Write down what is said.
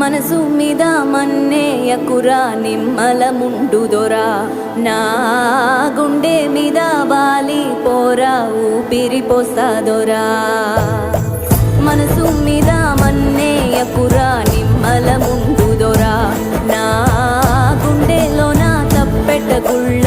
మనసు మీద మన్నేయకురా నిమ్మల ముండుదొరా నా గుండె మీద బాలి పోరా ఊపిరి పోసాదొరా మనసు నిమ్మల ముందు దొరా. నా గుండెలో నా తప్పెట గుళ్ళ